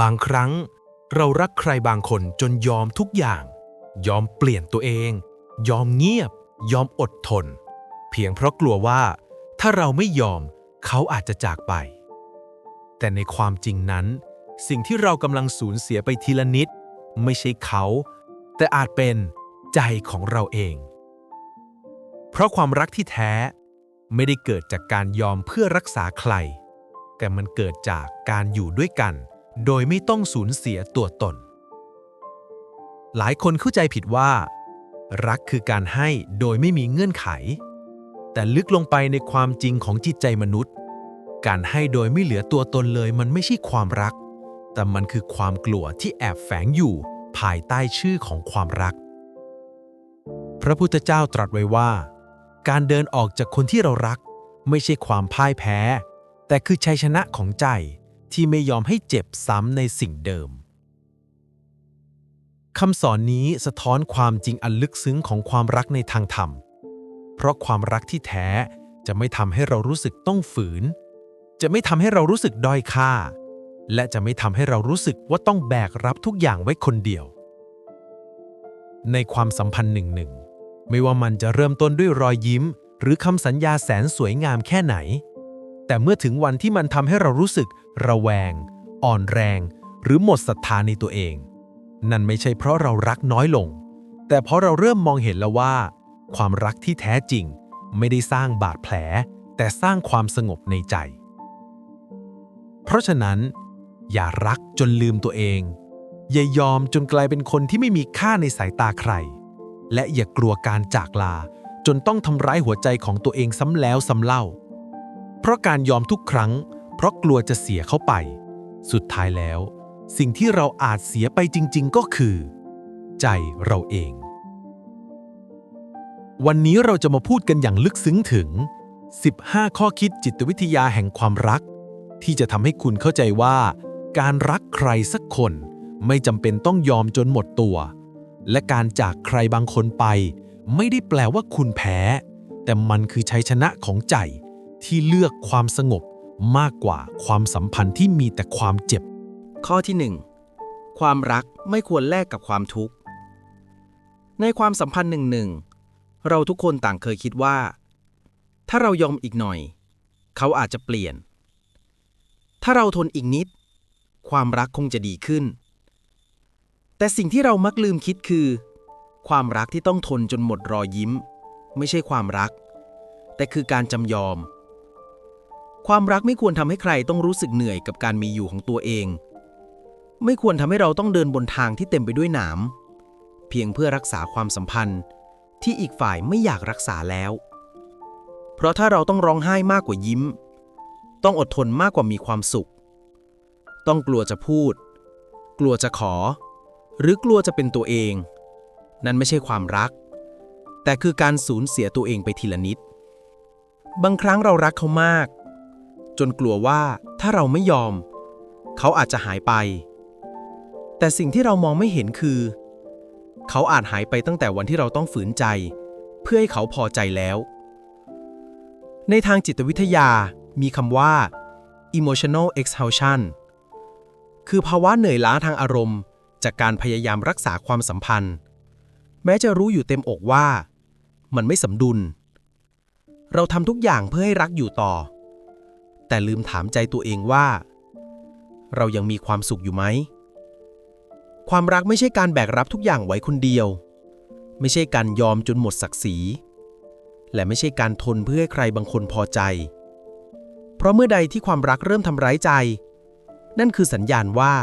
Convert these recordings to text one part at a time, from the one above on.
บางครั้งเรารักใครบางคนจนยอมทุกอย่าง ยอมเปลี่ยนตัวเอง ยอมเงียบ ยอมอดทน เพียงเพราะกลัวว่า ถ้าเราไม่ยอมเขาอาจจะจากไป แต่ในความจริงนั้น สิ่งที่เรากำลังสูญเสียไปทีละนิด ไม่ใช่เขา แต่อาจเป็นใจของเราเอง เพราะความรักที่แท้ไม่ได้เกิดจากการยอมเพื่อรักษาใคร แต่มันเกิดจากการอยู่ด้วยกัน โดยไม่ต้องสูญเสียตัวตน หลายคนเข้าใจผิดว่า รักคือการให้โดยไม่มีเงื่อนไข แต่ลึกลงไปในความจริงของจิตใจมนุษย์ การให้โดยไม่เหลือตัวตนเลยมันไม่ใช่ความรัก แต่มันคือความกลัวที่แอบแฝงอยู่ภายใต้ชื่อของความรัก พระพุทธเจ้าตรัสไว้ว่า การเดินออกจากคนที่เรารัก ไม่ใช่ความพ่ายแพ้ แต่คือชัยชนะของใจที่ไม่ยอมให้เจ็บซ้ำในสิ่งเดิมคำสอนนี้สะท้อนความจริงอันลึกซึ้งของความรักในทางธรรม เพราะความรักที่แท้จะไม่ทำให้เรารู้สึกต้องฝืน จะไม่ทำให้เรารู้สึกด้อยค่า และจะไม่ทำให้เรารู้สึกว่าต้องแบกรับทุกอย่างไว้คนเดียว ในความสัมพันธ์หนึ่งหนึ่งไม่ว่ามันจะเริ่มต้นด้วยรอยยิ้ม หรือคำสัญญาแสนสวยงามแค่ไหน แต่เมื่อถึงวันที่มันทำให้เรารู้สึก ระแวง อ่อนแรง หรือหมดศรัทธาในตัวเอง นั่นไม่ใช่เพราะเรารักน้อยลง แต่เพราะเราเริ่มมองเห็นแล้วว่า ความรักที่แท้จริง ไม่ได้สร้างบาดแผล แต่สร้างความสงบในใจ เพราะฉะนั้น อย่ารักจนลืมตัวเองอย่ายอมจนกลายเป็นคนที่ไม่มีค่าในสายตาใคร และอย่ากลัวการจากลา จนต้องทำร้ายหัวใจของตัวเองซ้ำแล้วซ้ำเล่า เพราะการยอมทุกครั้ง เพราะกลัวจะเสียเขาไป สุดท้ายแล้ว สิ่งที่เราอาจเสียไปจริง ๆ ก็คือ ใจเราเอง วันนี้เราจะมาพูดกันอย่างลึกซึ้งถึง 15 ข้อคิดจิตวิทยาแห่งความรัก ที่จะทำให้คุณเข้าใจว่า การรักใครสักคนไม่จำเป็นต้องยอมจนหมดตัว และการจากใครบางคนไป ไม่ได้แปลว่าคุณแพ้ แต่มันคือชัยชนะของใจ ที่เลือกความสงบมากกว่าความสัมพันธ์ที่มีแต่ความเจ็บ ข้อที่ 1 ความรักไม่ควรแลกกับความทุกข์ ในความสัมพันธ์หนึ่งหนึ่งเราทุกคนต่างเคยคิดว่า ถ้าเรายอมอีกหน่อย เขาอาจจะเปลี่ยน ถ้าเราทนอีกนิด ความรักคงจะดีขึ้น แต่สิ่งที่เรามักลืมคิดคือ ความรักที่ต้องทนจนหมดรอยยิ้ม ไม่ใช่ความรัก แต่คือการจำยอม ความรักไม่ควรทำให้ใครต้องรู้สึกเหนื่อยกับการมีอยู่ของตัวเอง ไม่ควรทำให้เราต้องเดินบนทางที่เต็มไปด้วยหนาม เพียงเพื่อรักษาความสัมพันธ์ที่อีกฝ่ายไม่อยากรักษาแล้ว เพราะถ้าเราต้องร้องไห้มากกว่ายิ้ม ต้องอดทนมากกว่ามีความสุข ต้องกลัวจะพูด กลัวจะขอ หรือกลัวจะเป็นตัวเอง นั่นไม่ใช่ความรัก แต่คือการสูญเสียตัวเองไปทีละนิด บางครั้งเรารักเขามาก จนกลัวว่าถ้าเราไม่ยอม เขาอาจจะหายไป แต่สิ่งที่เรามองไม่เห็นคือ เขาอาจหายไปตั้งแต่วันที่เราต้องฝืนใจ เพื่อให้เขาพอใจแล้ว ในทางจิตวิทยามีคำว่า emotional exhaustion คือภาวะเหนื่อยล้าทางอารมณ์ จากการพยายามรักษาความสัมพันธ์ แม้จะรู้อยู่เต็มอกว่า มันไม่สมดุล เราทำทุกอย่างเพื่อให้รักอยู่ต่อ แต่ลืมถามใจตัวเองว่า เรายังมีความสุขอยู่ไหม ความรักไม่ใช่การแบกรับทุกอย่างไว้คนเดียว ไม่ใช่การยอมจนหมดศักดิ์ศรี และไม่ใช่การทนเพื่อให้ใครบางคนพอใจ เพราะเมื่อใดที่ความรักเริ่มทำร้ายใจ นั่นคือสัญญาณว่า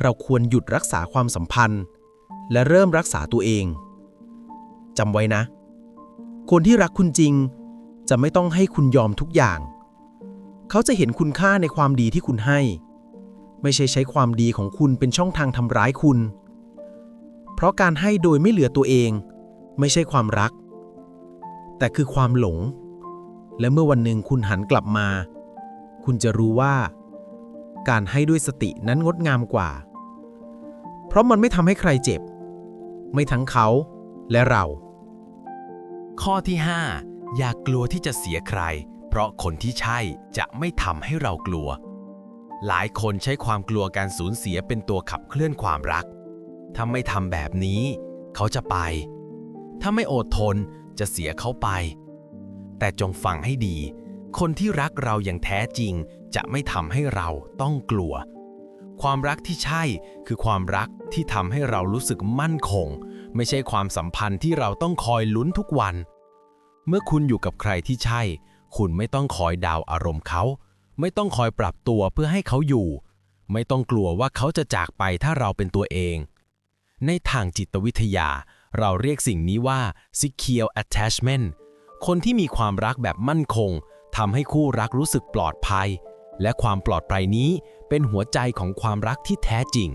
เราควรหยุดรักษาความสัมพันธ์ และเริ่มรักษาตัวเองจำไว้นะ คนที่รักคุณจริงจะไม่ต้องให้คุณยอมทุกอย่าง เขาจะเห็นคุณค่าในความดีที่คุณให้ ไม่ใช่ใช้ความดีของคุณเป็นช่องทางทำร้ายคุณ เพราะการให้โดยไม่เหลือตัวเอง ไม่ใช่ความรัก แต่คือความหลง และเมื่อวันหนึ่งคุณหันกลับมา คุณจะรู้ว่า การให้ด้วยสตินั้นงดงามกว่า เพราะมันไม่ทำให้ใครเจ็บ ไม่ทั้งเขาและเรา ข้อที่ 5 อย่ากลัวที่จะเสียใคร เพราะคนที่ใช่จะไม่ทำให้เรากลัว หลายคนใช้ความกลัวการสูญเสียเป็นตัวขับเคลื่อนความรัก ถ้าไม่ทำแบบนี้ เขาจะไป ถ้าไม่อดทนจะเสียเขาไป แต่จงฟังให้ดี คนที่รักเราอย่างแท้จริง จะไม่ทำให้เราต้องกลัว ความรักที่ใช่คือความรักที่ทำให้เรารู้สึกมั่นคง ไม่ใช่ความสัมพันธ์ที่เราต้องคอยลุ้นทุกวัน เมื่อคุณอยู่กับใครที่ใช่ คุณไม่ต้องคอยดาวอารมณ์เขา ไม่ต้องคอยปรับตัวเพื่อให้เขาอยู่ ไม่ต้องกลัวว่าเขาจะจากไปถ้าเราเป็นตัวเอง ในทางจิตวิทยา เราเรียกสิ่งนี้ว่า secure attachment คนที่มีความรักแบบมั่นคงทำให้คู่รักรู้สึกปลอดภัย และความปลอดภัยนี้เป็นหัวใจของความรักที่แท้จริง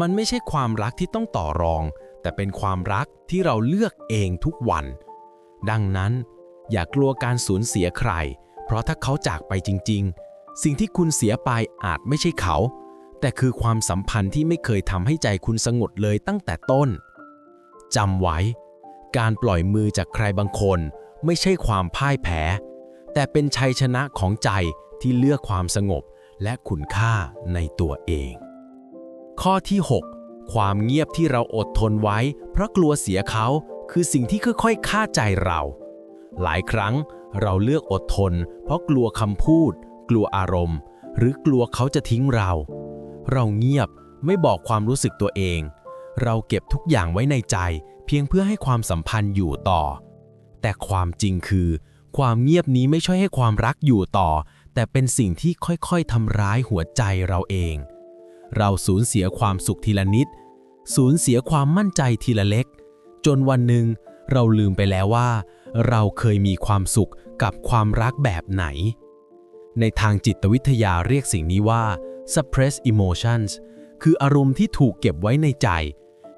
มันไม่ใช่ความรักที่ต้องต่อรอง แต่เป็นความรักที่เราเลือกเองทุกวัน ดังนั้น อย่ากลัวการสูญเสียใคร เพราะถ้าเขาจากไปจริง ๆ สิ่งที่คุณเสียไปอาจไม่ใช่เขา แต่คือความสัมพันธ์ที่ไม่เคยทำให้ใจคุณสงบเลยตั้งแต่ต้นจำไว้ การปล่อยมือจากใครบางคน ไม่ใช่ความพ่ายแพ้ แต่เป็นชัยชนะของใจที่เลือกความสงบและคุณค่าในตัวเอง ข้อที่ 6 ความเงียบที่เราอดทนไว้ เพราะกลัวเสียเขาคือสิ่งที่ค่อยๆฆ่าใจเรา หลายครั้งเราเลือกอดทน เพราะกลัวคำพูด กลัวอารมณ์ หรือกลัวเขาจะทิ้งเรา เราเงียบไม่บอกความรู้สึกตัวเอง เราเก็บทุกอย่างไว้ในใจ เพียงเพื่อให้ความสัมพันธ์อยู่ต่อ แต่ความจริงคือ ความเงียบนี้ไม่ช่วยให้ความรักอยู่ต่อ แต่เป็นสิ่งที่ค่อยๆทำร้ายหัวใจเราเอง เราสูญเสียความสุขทีละนิด สูญเสียความมั่นใจทีละเล็ก จนวันหนึ่งเราลืมไปแล้วว่า เราเคยมีความสุขกับความรักแบบไหน ในทางจิตวิทยาเรียกสิ่งนี้ว่า suppress emotions คืออารมณ์ที่ถูกเก็บไว้ในใจ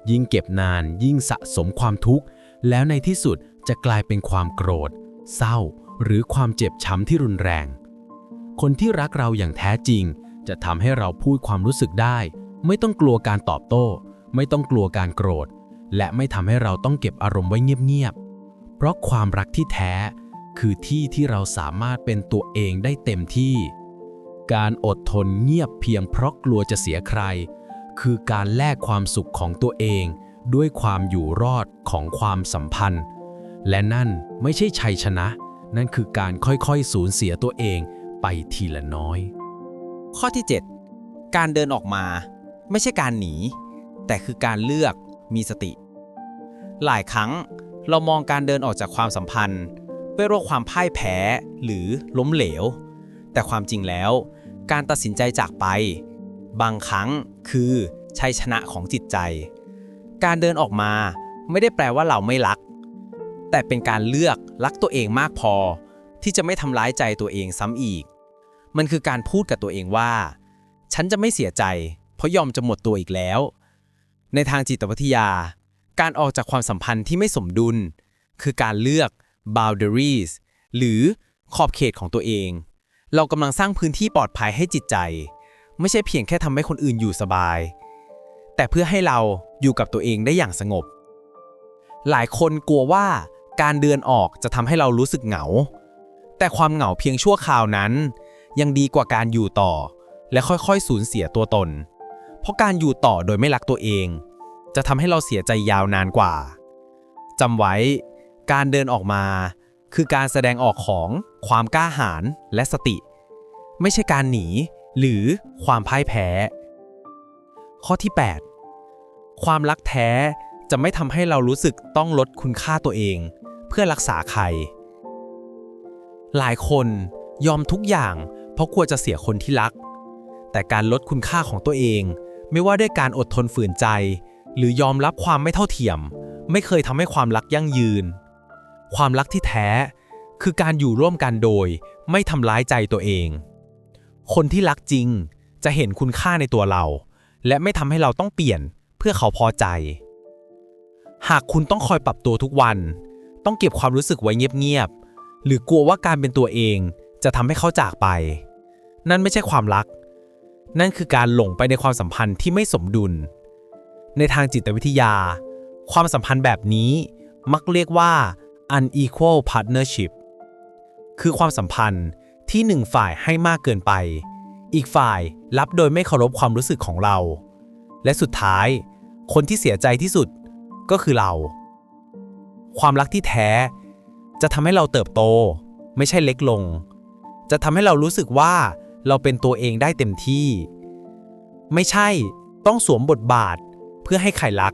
ยิ่งเก็บนานยิ่งสะสมความทุกข์ แล้วในที่สุดจะกลายเป็นความโกรธ เศร้า หรือความเจ็บช้ำที่รุนแรง คนที่รักเราอย่างแท้จริง จะทำให้เราพูดความรู้สึกได้ ไม่ต้องกลัวการตอบโต้ ไม่ต้องกลัวการโกรธ และไม่ทำให้เราต้องเก็บอารมณ์ไว้เงียบ เพราะความรักที่แท้ คือที่ที่เราสามารถเป็นตัวเองได้เต็มที่ การอดทนเงียบเพียงเพราะกลัวจะเสียใคร คือการแลกความสุขของตัวเอง ด้วยความอยู่รอดของความสัมพันธ์ และนั่นไม่ใช่ชัยชนะ นั่นคือการค่อยๆสูญเสียตัวเองไปทีละน้อย ข้อที่ 7 การเดินออกมา ไม่ใช่การหนี แต่คือการเลือกมีสติ หลายครั้ง เรามองการเดินออกจากความสัมพันธ์ด้วยโรคความพ่ายแพ้หรือล้มเหลว แต่ความจริงแล้ว การตัดสินใจจากไป บางครั้งคือชัยชนะของจิตใจ การเดินออกมาไม่ได้แปลว่าเราไม่รัก แต่เป็นการเลือกรักตัวเองมากพอ ที่จะไม่ทำร้ายใจตัวเองซ้ำอีก มันคือการพูดกับตัวเองว่า ฉันจะไม่เสียใจ เพราะยอมจะหมดตัวอีกแล้ว ในทางจิตวิทยา การออกจากความสัมพันธ์ที่ไม่สมดุล คือการเลือก boundaries หรือขอบเขตของตัวเอง เรากำลังสร้างพื้นที่ปลอดภัยให้จิตใจ ไม่ใช่เพียงแค่ทำให้คนอื่นอยู่สบาย แต่เพื่อให้เราอยู่กับตัวเองได้อย่างสงบ หลายคนกลัวว่าการเดินออกจะทำให้เรารู้สึกเหงา แต่ความเหงาเพียงชั่วคราวนั้น ยังดีกว่าการอยู่ต่อ และค่อยๆสูญเสียตัวตน เพราะการอยู่ต่อโดยไม่รักตัวเอง จะทำให้เราเสียใจยาวนานกว่าจำไว้การเดินออกมา คือการแสดงออกของความกล้าหาญและสติ ไม่ใช่การหนีหรือความพ่ายแพ้ ข้อที่ 8 ความรักแท้จะไม่ทำให้เรารู้สึกต้องลดคุณค่าตัวเอง เพื่อรักษาใคร หลายคนยอมทุกอย่างเพราะกลัวจะเสียคนที่รัก แต่การลดคุณค่าของตัวเอง ไม่ว่าด้วยการอดทนฝืนใจ หรือยอมรับความไม่เท่าเทียม ไม่เคยทำให้ความรักยั่งยืน ความรักที่แท้ คือการอยู่ร่วมกันโดย ไม่ทำร้ายใจตัวเอง คนที่รักจริงจะเห็นคุณค่าในตัวเรา และไม่ทำให้เราต้องเปลี่ยนเพื่อเขาพอใจ หากคุณต้องคอยปรับตัวทุกวัน ต้องเก็บความรู้สึกไว้เงียบๆหรือกลัวว่าการเป็นตัวเองจะทำให้เขาจากไป นั่นไม่ใช่ความรัก นั่นคือการหลงไปในความสัมพันธ์ที่ไม่สมดุล ในทางจิตวิทยา ความสัมพันธ์แบบนี้มักเรียกว่า unequal partnership คือความสัมพันธ์ที่หนึ่งฝ่ายให้มากเกินไป อีกฝ่ายรับโดยไม่เคารพความรู้สึกของเรา และสุดท้าย คนที่เสียใจที่สุดก็คือเรา ความรักที่แท้ จะทำให้เราเติบโต ไม่ใช่เล็กลง จะทำให้เรารู้สึกว่าเราเป็นตัวเองได้เต็มที่ ไม่ใช่ต้องสวมบทบาท เพื่อให้ใครรัก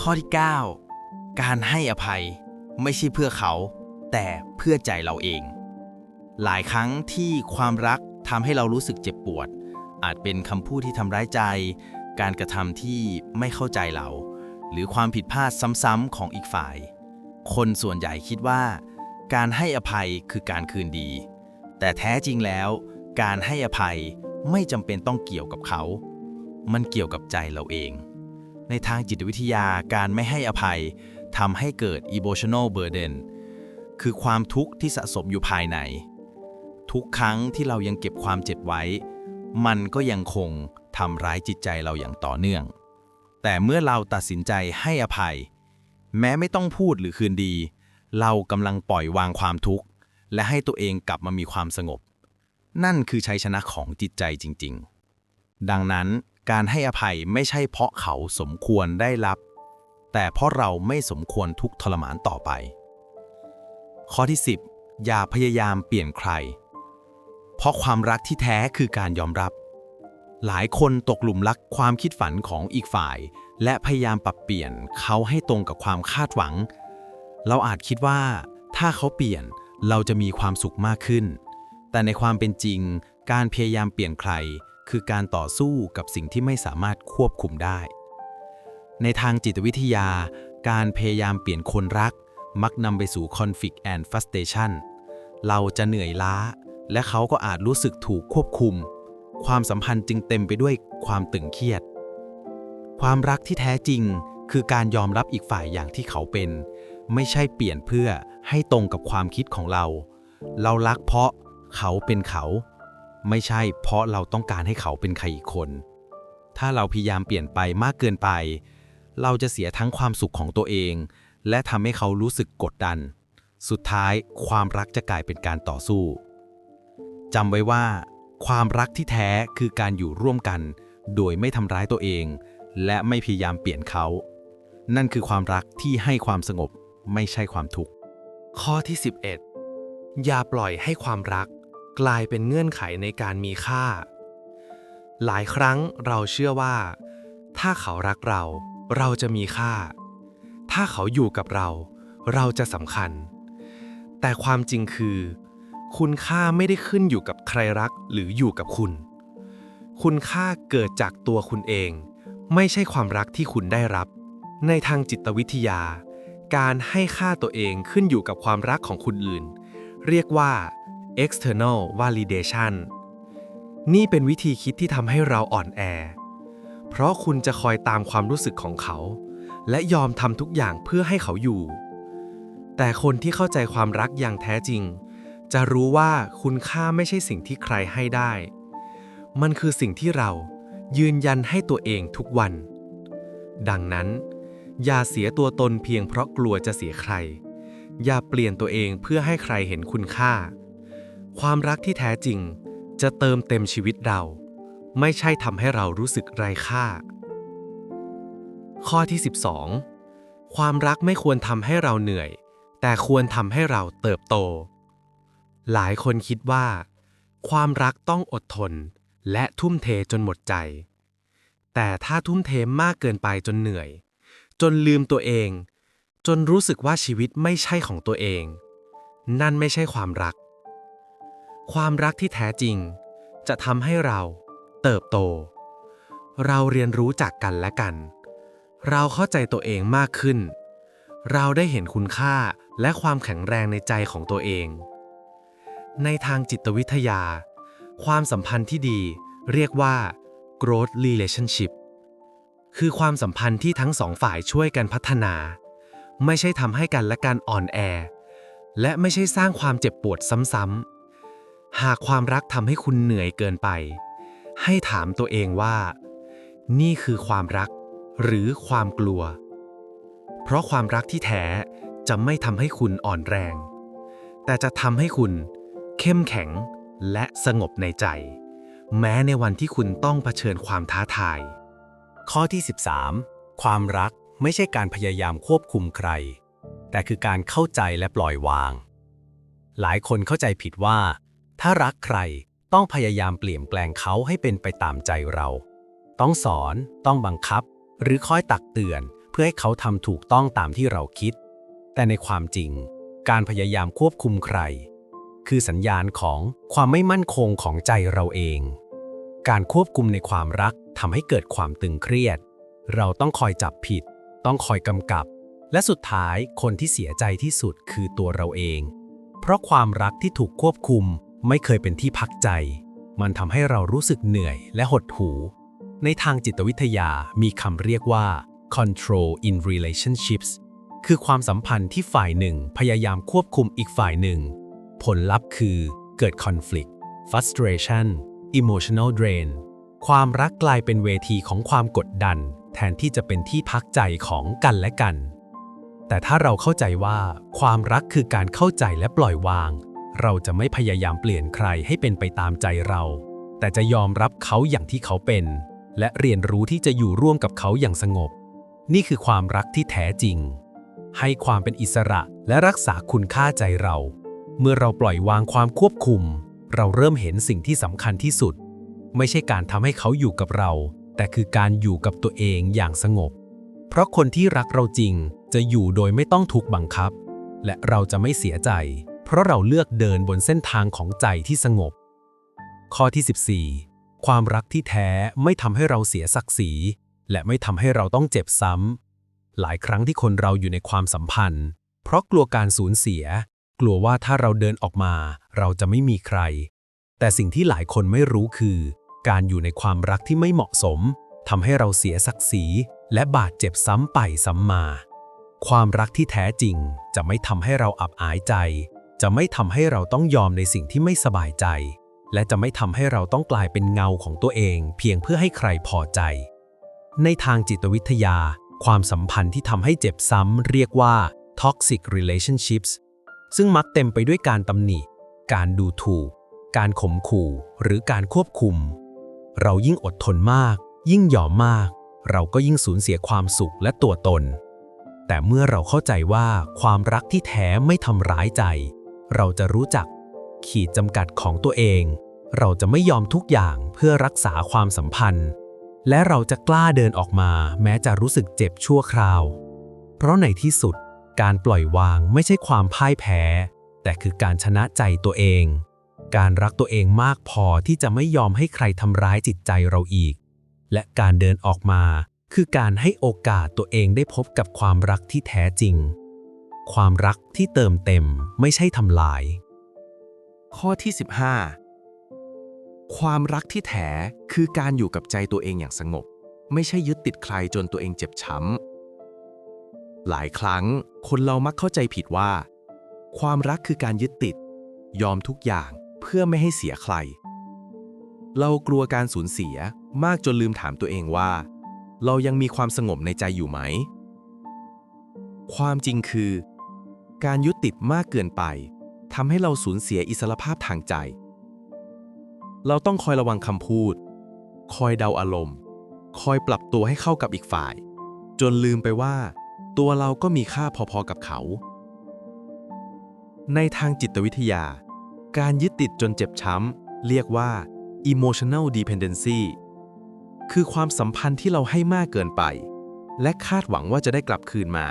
ข้อที่ 9 การให้อภัยไม่ใช่เพื่อเขา แต่เพื่อใจเราเอง หลายครั้งที่ความรักทำให้เรารู้สึกเจ็บปวด อาจเป็นคำพูดที่ทำร้ายใจ การกระทำที่ไม่เข้าใจเรา หรือความผิดพลาดซ้ำๆของอีกฝ่าย คนส่วนใหญ่คิดว่า การให้อภัยคือการคืนดี แต่แท้จริงแล้ว การให้อภัยไม่จำเป็นต้องเกี่ยวกับเขา มันเกี่ยวกับใจเราเอง ในทางจิตวิทยาการไม่ให้อภัยทำให้เกิด emotional burden คือความทุกข์ที่สะสมอยู่ภายใน ทุกครั้งที่เรายังเก็บความเจ็บไว้ มันก็ยังคงทำร้ายจิตใจเราอย่างต่อเนื่อง แต่เมื่อเราตัดสินใจให้อภัย แม้ไม่ต้องพูดหรือคืนดี เรากำลังปล่อยวางความทุกข์ และให้ตัวเองกลับมามีความสงบ นั่นคือชัยชนะของจิตใจจริง ๆ ดังนั้น การให้อภัยไม่ใช่เพราะเขาสมควรได้รับ แต่เพราะเราไม่สมควรทุกทรมานต่อไป ข้อที่ 10 อย่าพยายามเปลี่ยนใคร เพราะความรักที่แท้คือการยอมรับ หลายคนตกหลุมรักความคิดฝันของอีกฝ่าย และพยายามปรับเปลี่ยนเขาให้ตรงกับความคาดหวัง เราอาจคิดว่า ถ้าเขาเปลี่ยนเราจะมีความสุขมากขึ้น แต่ในความเป็นจริง การพยายามเปลี่ยนใคร คือการต่อสู้กับสิ่งที่ไม่สามารถควบคุมได้ ในทางจิตวิทยา การพยายามเปลี่ยนคนรัก มักนำไปสู่ conflict and frustration เราจะเหนื่อยล้า และเขาก็อาจรู้สึกถูกควบคุม ความสัมพันธ์จึงเต็มไปด้วยความตึงเครียด ความรักที่แท้จริงคือการยอมรับอีกฝ่ายอย่างที่เขาเป็น ไม่ใช่เปลี่ยนเพื่อให้ตรงกับความคิดของเรา เรารักเพราะเขาเป็นเขา ไม่ใช่เพราะเราต้องการให้เขาเป็นใครอีกคน ถ้าเราพยายามเปลี่ยนไปมากเกินไป เราจะเสียทั้งความสุขของตัวเอง และทำให้เขารู้สึกกดดัน สุดท้ายความรักจะกลายเป็นการต่อสู้จำไว้ว่า ความรักที่แท้คือการอยู่ร่วมกัน โดยไม่ทำร้ายตัวเอง และไม่พยายามเปลี่ยนเขา นั่นคือความรักที่ให้ความสงบไม่ใช่ความทุกข์ข้อที่ 11 อย่าปล่อยให้ความรัก กลายเป็นเงื่อนไขในการมีค่า หลายครั้งเราเชื่อว่า ถ้าเขารักเรา เราจะมีค่า ถ้าเขาอยู่กับเรา เราจะสำคัญ แต่ความจริงคือ คุณค่าไม่ได้ขึ้นอยู่กับใครรักหรืออยู่กับคุณ คุณค่าเกิดจากตัวคุณเอง ไม่ใช่ความรักที่คุณได้รับ ในทางจิตวิทยา การให้ค่าตัวเองขึ้นอยู่กับความรักของคนอื่น เรียกว่า external validation นี่เป็นวิธีคิดที่ทำให้เราอ่อนแอ เพราะคุณจะคอยตามความรู้สึกของเขา และยอมทำทุกอย่างเพื่อให้เขาอยู่ แต่คนที่เข้าใจความรักอย่างแท้จริง จะรู้ว่าคุณค่าไม่ใช่สิ่งที่ใครให้ได้ มันคือสิ่งที่เรายืนยันให้ตัวเองทุกวัน ดังนั้น อย่าเสียตัวตนเพียงเพราะกลัวจะเสียใคร อย่าเปลี่ยนตัวเองเพื่อให้ใครเห็นคุณค่า ความรักที่แท้จริงจะเติมเต็มชีวิตเรา ไม่ใช่ทำให้เรารู้สึกไร้ค่า ข้อที่ 12 ความรักไม่ควรทำให้เราเหนื่อย แต่ควรทำให้เราเติบโต หลายคนคิดว่า ความรักต้องอดทน และทุ่มเทจนหมดใจ แต่ถ้าทุ่มเทมากเกินไปจนเหนื่อย จนลืมตัวเอง จนรู้สึกว่าชีวิตไม่ใช่ของตัวเอง นั่นไม่ใช่ความรัก ความรักที่แท้จริง จะทำให้เราเติบโต เราเรียนรู้จากกันและกัน เราเข้าใจตัวเองมากขึ้น เราได้เห็นคุณค่าและความแข็งแรงในใจของตัวเอง ในทางจิตวิทยา ความสัมพันธ์ที่ดีเรียกว่า growth relationship คือความสัมพันธ์ที่ทั้งสองฝ่ายช่วยกันพัฒนา ไม่ใช่ทำให้กันและกันอ่อนแอ และไม่ใช่สร้างความเจ็บปวดซ้ำๆ หากความรักทำให้คุณเหนื่อยเกินไป ให้ถามตัวเองว่า นี่คือความรัก หรือความกลัว เพราะความรักที่แท้จะไม่ทำให้คุณอ่อนแรง แต่จะทำให้คุณ เข้มแข็งและสงบในใจ แม้ในวันที่คุณต้องเผชิญความท้าทาย ข้อที่ 13 ความรักไม่ใช่การพยายามควบคุมใคร แต่คือการเข้าใจและปล่อยวาง หลายคนเข้าใจผิดว่า ถ้ารักใครต้องพยายามเปลี่ยนแปลงเขาให้เป็นไปตามใจเรา ต้องสอน ต้องบังคับ หรือคอยตักเตือน เพื่อให้เขาทำถูกต้องตามที่เราคิด แต่ในความจริง การพยายามควบคุมใคร คือสัญญาณของความไม่มั่นคงของใจเราเอง การควบคุมในความรักทำให้เกิดความตึงเครียด เราต้องคอยจับผิด ต้องคอยกำกับ และสุดท้ายคนที่เสียใจที่สุดคือตัวเราเอง เพราะความรักที่ถูกควบคุม ไม่เคยเป็นที่พักใจ มันทำให้เรารู้สึกเหนื่อยและหดหู่ในทางจิตวิทยามีคำเรียกว่า control in relationships คือความสัมพันธ์ที่ฝ่ายหนึ่งพยายามควบคุมอีกฝ่ายหนึ่ง ผลลัพธ์คือเกิด conflict frustration emotional drain ความรักกลายเป็นเวทีของความกดดัน แทนที่จะเป็นที่พักใจของกันและกัน แต่ถ้าเราเข้าใจว่า ความรักคือการเข้าใจและปล่อยวาง เราจะไม่พยายามเปลี่ยนใครให้เป็นไปตามใจเรา แต่จะยอมรับเขาอย่างที่เขาเป็น และเรียนรู้ที่จะอยู่ร่วมกับเขาอย่างสงบ นี่คือความรักที่แท้จริง ให้ความเป็นอิสระและรักษาคุณค่าใจเรา เมื่อเราปล่อยวางความควบคุม เราเริ่มเห็นสิ่งที่สำคัญที่สุด ไม่ใช่การทำให้เขาอยู่กับเรา แต่คือการอยู่กับตัวเองอย่างสงบ เพราะคนที่รักเราจริงจะอยู่โดยไม่ต้องถูกบังคับ และเราจะไม่เสียใจ เพราะเราเลือกเดินบนเส้นทางของใจที่สงบ ข้อที่ 14 ความรักที่แท้ไม่ทำให้เราเสียศักดิ์ศรี และไม่ทำให้เราต้องเจ็บซ้ำ หลายครั้งที่คนเราอยู่ในความสัมพันธ์ เพราะกลัวการสูญเสีย กลัวว่าถ้าเราเดินออกมา เราจะไม่มีใคร แต่สิ่งที่หลายคนไม่รู้คือ การอยู่ในความรักที่ไม่เหมาะสมทำให้เราเสียศักดิ์ศรี และบาดเจ็บซ้ำไปซ้ำมา ความรักที่แท้จริงจะไม่ทำให้เราอับอายใจ จะไม่ทำให้เราต้องยอมในสิ่งที่ไม่สบายใจ และจะไม่ทำให้เราต้องกลายเป็นเงาของตัวเอง เพียงเพื่อให้ใครพอใจ ในทางจิตวิทยา ความสัมพันธ์ที่ทำให้เจ็บซ้ำเรียกว่า toxic relationships ซึ่งมักเต็มไปด้วยการตำหนิ การดูถูก การข่มขู่ หรือการควบคุม เรายิ่งอดทนมาก ยิ่งยอมมาก เราก็ยิ่งสูญเสียความสุขและตัวตน แต่เมื่อเราเข้าใจว่าความรักที่แท้ไม่ทำร้ายใจ เราจะรู้จัก ขีดจำกัดของตัวเอง เราจะไม่ยอมทุกอย่างเพื่อรักษาความสัมพันธ์ และเราจะกล้าเดินออกมาแม้จะรู้สึกเจ็บชั่วคราว เพราะในที่สุดการปล่อยวางไม่ใช่ความพ่ายแพ้ แต่คือการชนะใจตัวเอง การรักตัวเองมากพอที่จะไม่ยอมให้ใครทำร้ายจิตใจเราอีก และการเดินออกมาคือการให้โอกาสตัวเองได้พบกับความรักที่แท้จริง ความรักที่เติมเต็มไม่ใช่ทำลาย ข้อที่ 15 ความรักที่แท้คือการอยู่กับใจตัวเองอย่างสงบ ไม่ใช่ยึดติดใครจนตัวเองเจ็บช้ำ หลายครั้งคนเรามักเข้าใจผิดว่า ความรักคือการยึดติด ยอมทุกอย่างเพื่อไม่ให้เสียใคร เรากลัวการสูญเสียมากจนลืมถามตัวเองว่า เรายังมีความสงบในใจอยู่ไหม ความจริงคือ การยึดติดมากเกินไปทำให้เราสูญเสียอิสรภาพทางใจ เราต้องคอยระวังคำพูด คอยเดาอารมณ์ คอยปรับตัวให้เข้ากับอีกฝ่าย จนลืมไปว่า ตัวเราก็มีค่าพอๆกับเขา ในทางจิตวิทยา การยึดติดจนเจ็บช้ำ เรียกว่า emotional dependency คือความสัมพันธ์ที่เราให้มากเกินไป และคาดหวังว่าจะได้กลับคืนมา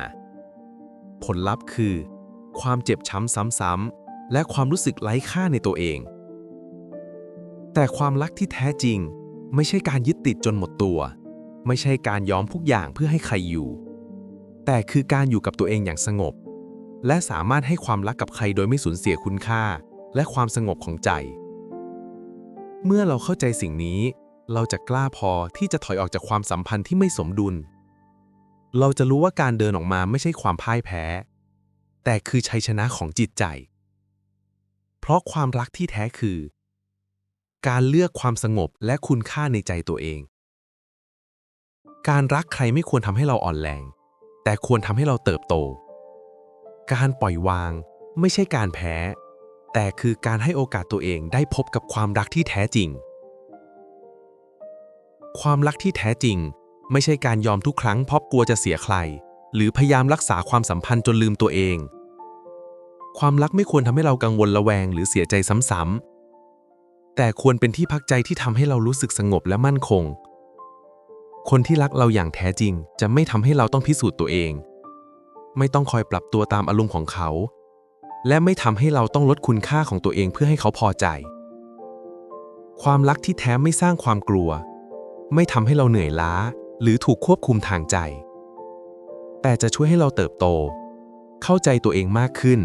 ผลลัพธ์คือ ความเจ็บช้ำซ้ำๆและความรู้สึกไร้ค่าในตัวเอง แต่ความรักที่แท้จริง ไม่ใช่การยึดติดจนหมดตัว ไม่ใช่การยอมทุกอย่างเพื่อให้ใครอยู่ แต่คือการอยู่กับตัวเองอย่างสงบ และสามารถให้ความรักกับใครโดยไม่สูญเสียคุณค่า และความสงบของใจ เมื่อเราเข้าใจสิ่งนี้ เราจะกล้าพอที่จะถอยออกจากความสัมพันธ์ที่ไม่สมดุล เราจะรู้ว่าการเดินออกมาไม่ใช่ความพ่ายแพ้ แต่คือชัยชนะของจิตใจ เพราะความรักที่แท้คือ การเลือกความสงบและคุณค่าในใจตัวเอง การรักใครไม่ควรทำให้เราอ่อนแรง แต่ควรทำให้เราเติบโต การปล่อยวางไม่ใช่การแพ้ แต่คือการให้โอกาสตัวเองได้พบกับความรักที่แท้จริง ความรักที่แท้จริง ไม่ใช่การยอมทุกครั้งเพราะกลัวจะเสียใคร หรือพยายามรักษาความสัมพันธ์จนลืมตัวเอง ความรักไม่ควรทำให้เรากังวลระแวงหรือเสียใจซ้ำๆ แต่ควรเป็นที่พักใจที่ทำให้เรารู้สึกสงบและมั่นคง คนที่รักเราอย่างแท้จริง จะไม่ทำให้เราต้องพิสูจน์ตัวเอง ไม่ต้องคอยปรับตัวตามอารมณ์ของเขา และไม่ทำให้เราต้องลดคุณค่าของตัวเองเพื่อให้เขาพอใจ ความรักที่แท้ไม่สร้างความกลัว ไม่ทำให้เราเหนื่อยล้า หรือถูกควบคุมทางใจ แต่จะช่วยให้เราเติบโต เข้าใจตัวเองมากขึ้น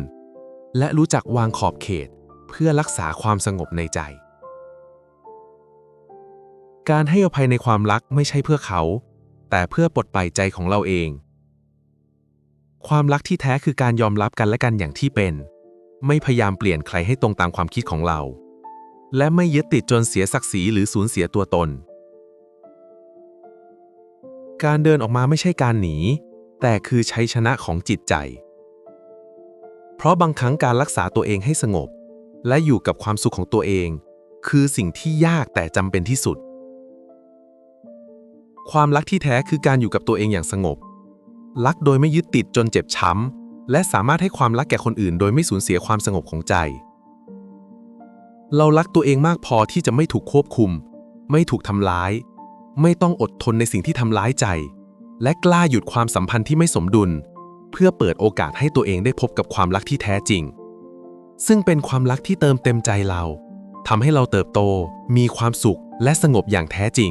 และรู้จักวางขอบเขตเพื่อรักษาความสงบในใจ การให้อภัยในความรักไม่ใช่เพื่อเขา แต่เพื่อปลดปล่อยใจของเราเอง ความรักที่แท้คือการยอมรับกันและกันอย่างที่เป็น ไม่พยายามเปลี่ยนใครให้ตรงตามความคิดของเรา และไม่ยึดติดจนเสียศักดิ์ศรีหรือสูญเสียตัวตน การเดินออกมาไม่ใช่การหนี แต่คือชัยชนะของจิตใจ เพราะบางครั้งการรักษาตัวเองให้สงบ และอยู่กับความสุขของตัวเอง คือสิ่งที่ยากแต่จำเป็นที่สุด ความรักที่แท้คือการอยู่กับตัวเองอย่างสงบ รักโดยไม่ยึดติดจนเจ็บช้ำ และสามารถให้ความรักแก่คนอื่น โดยไม่สูญเสียความสงบของใจ เรารักตัวเองมากพอที่จะไม่ถูกควบคุม ไม่ถูกทำร้าย ไม่ต้องอดทนในสิ่งที่ทำร้ายใจ และกล้าหยุดความสัมพันธ์ที่ไม่สมดุล เพื่อเปิดโอกาสให้ตัวเองได้พบกับความรักที่แท้จริง ซึ่งเป็นความรักที่เติมเต็มใจเราทำให้เราเติบโต มีความสุขและสงบอย่างแท้จริง